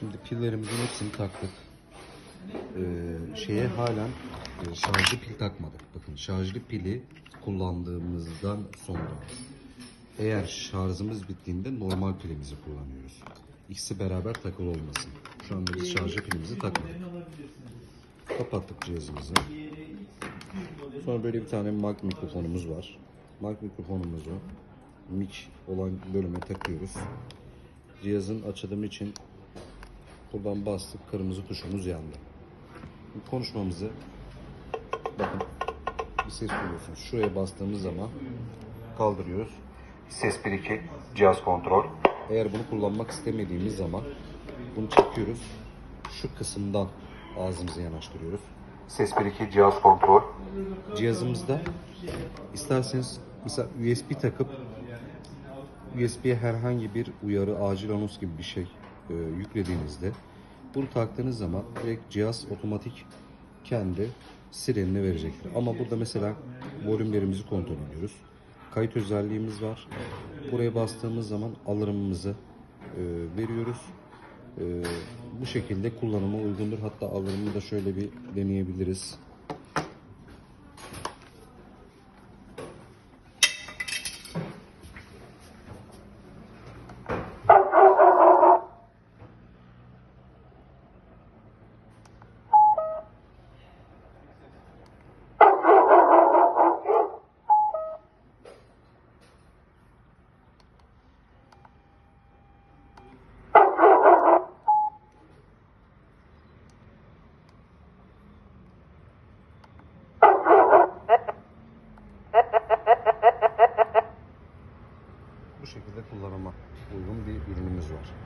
Şimdi pillerimizin hepsini taktık. Ee, şeye halen e, şarjlı pil takmadık. Bakın şarjlı pili kullandığımızdan sonra eğer şarjımız bittiğinde normal pilimizi kullanıyoruz. İkisi beraber takılı olmasın. Şu anda biz şarjlı pilimizi takmadık. Kapattık cihazımızı. Sonra böyle bir tane mic mikrofonumuz var. Mic mikrofonumuzu mic olan bölüme takıyoruz. Cihazın açılımı için buradan bastık. Kırmızı tuşumuz yandı. Konuşmamızı bakın bir ses duyuyorsunuz. Şuraya bastığımız zaman kaldırıyoruz. Ses 1-2 cihaz kontrol. Eğer bunu kullanmak istemediğimiz zaman bunu çekiyoruz. Şu kısımdan ağzımıza yanaştırıyoruz. Ses 1-2 cihaz kontrol. Cihazımızda isterseniz mesela USB takıp USB'ye herhangi bir uyarı, acil anons gibi bir şey e, yüklediğinizde bunu taktığınız zaman direkt cihaz otomatik kendi sirenini verecektir. Ama burada mesela volümlerimizi kontrol ediyoruz. Kayıt özelliğimiz var. Buraya bastığımız zaman alırımımızı e, veriyoruz. E, bu şekilde kullanıma uygundur. Hatta alırımı da şöyle bir deneyebiliriz. bu şekilde kullanıma uygun bir ürünümüz var.